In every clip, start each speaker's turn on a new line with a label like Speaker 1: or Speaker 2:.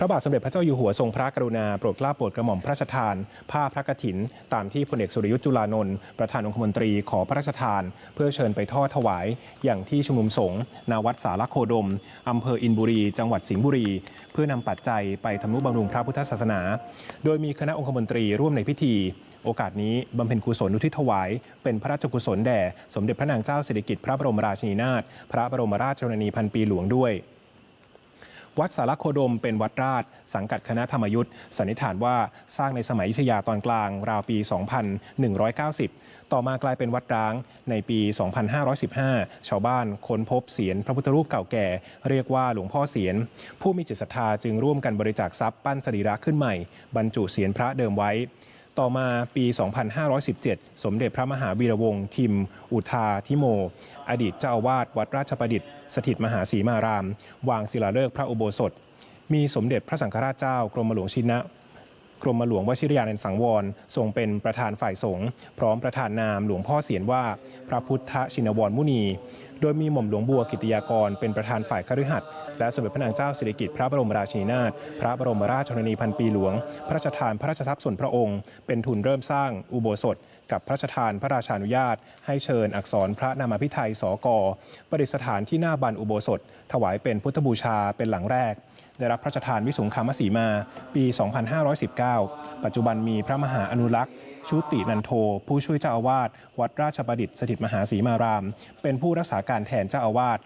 Speaker 1: พระบาทสมเด็จพระเจ้าอยู่หัวทรงพระกรุณาโปรดเกล้าโปรดกระหม่อมพระราชทาน ผ้าพระกฐิน ตามที่พลเอกสุรยุทธ์จุลานนท์ประธานองคมนตรีขอพระราชทาน เพื่อเชิญไปทอดถวาย อย่างที่ชุมนุมสงฆ์นาวัดสารโคดมอำเภออินบุรี จังหวัดสิงห์บุรี เพื่อนำปัจจัยไปทำนุบำรุงพระพุทธศาสนา โดยมีคณะองคมนตรีร่วมในพิธีโอกาสนี้บำเพ็ญกุศลอุทิศถวาย เป็นพระราชกุศลแด่ สมเด็จพระนางเจ้าสิริกิติ์พระบรมราชินีนาถพระบรมราชชนนีพันปีหลวงด้วย วัดสารโคดมเป็นวัดราช สังกัดคณะธรรมยุทธ์สันนิษฐานว่าสร้างในสมัยยุธยาตอนกลาง ราวปี 2190 ต่อมากลายเป็นวัดร้างในปี 2515 ชาวบ้านค้นพบเสียนพระพุทธรูปเก่าแก่ เรียกว่าหลวงพ่อเสียน ผู้มีจิตศรัทธาจึงร่วมกันบริจาคทรัพย์ปั้นสรีระขึ้นใหม่ บรรจุเสียนพระเดิมไว้ ต่อมาปี 2517 สมเด็จพระมหาวีระวงศ์ทิม อุทาทิโม อดีตเจ้าอาวาสวัดราชประดิษฐ์สถิตมหาศรีมาราม วางศิลาฤกษ์พระอุโบสถ มีสมเด็จพระสังฆราชเจ้ากรมหลวงชินะ กรมหลวงวชิรยานันสังวรทรงเป็นประธานฝ่ายสงฆ์พร้อมประธานนามหลวงพ่อเสียนว่า พระพุทธชินวรมุนี โดยมีหม่อมหลวงบัวกิติยากร เป็นประธานฝ่ายคฤหัสถ์และสมเด็จพระนางเจ้าสิริกิติ์พระบรมราชินีนาถพระบรมราชชนนีพันปีหลวง พระราชทานพระราชทรัพย์ส่วนพระองค์ เป็นทุนเริ่มสร้างอุโบสถกับพระราชทานพระราชานุญาต ให้เชิญอักษรพระนามาพิไทยสกประดิษฐานที่หน้าบันอุโบสถ ถวายเป็นพุทธบูชาเป็นหลังแรก ได้รับพระราชทานวิสุงคามสีมาปี 2519 ปัจจุบันมีพระมหาอนุรักษ์ ชุตินันโท ผู้ช่วยเจ้าอาวาสวัดราชประดิษฐ์สถิตมหาสีมาราม เป็นผู้รักษาการแทนเจ้าอาวาส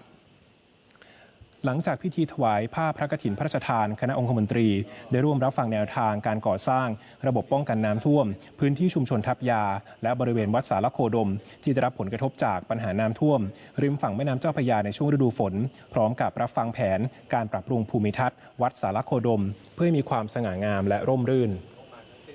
Speaker 1: หลังจากพิธีถวายผ้าพระกฐินพระราชทาน คณะองคมนตรี ได้ร่วมรับฟังแนวทางการก่อสร้าง ระบบป้องกันน้ำท่วม พื้นที่ชุมชนทับยา และบริเวณวัดสารโคดม ที่ได้รับผลกระทบจากปัญหาน้ำท่วม ริมฝั่งแม่น้ำเจ้าพระยาในช่วงฤดูฝน พร้อมกับรับฟังแผนการปรับปรุงภูมิทัศน์ วัดสารโคดม เพื่อให้มีความสง่างามและร่มรื่น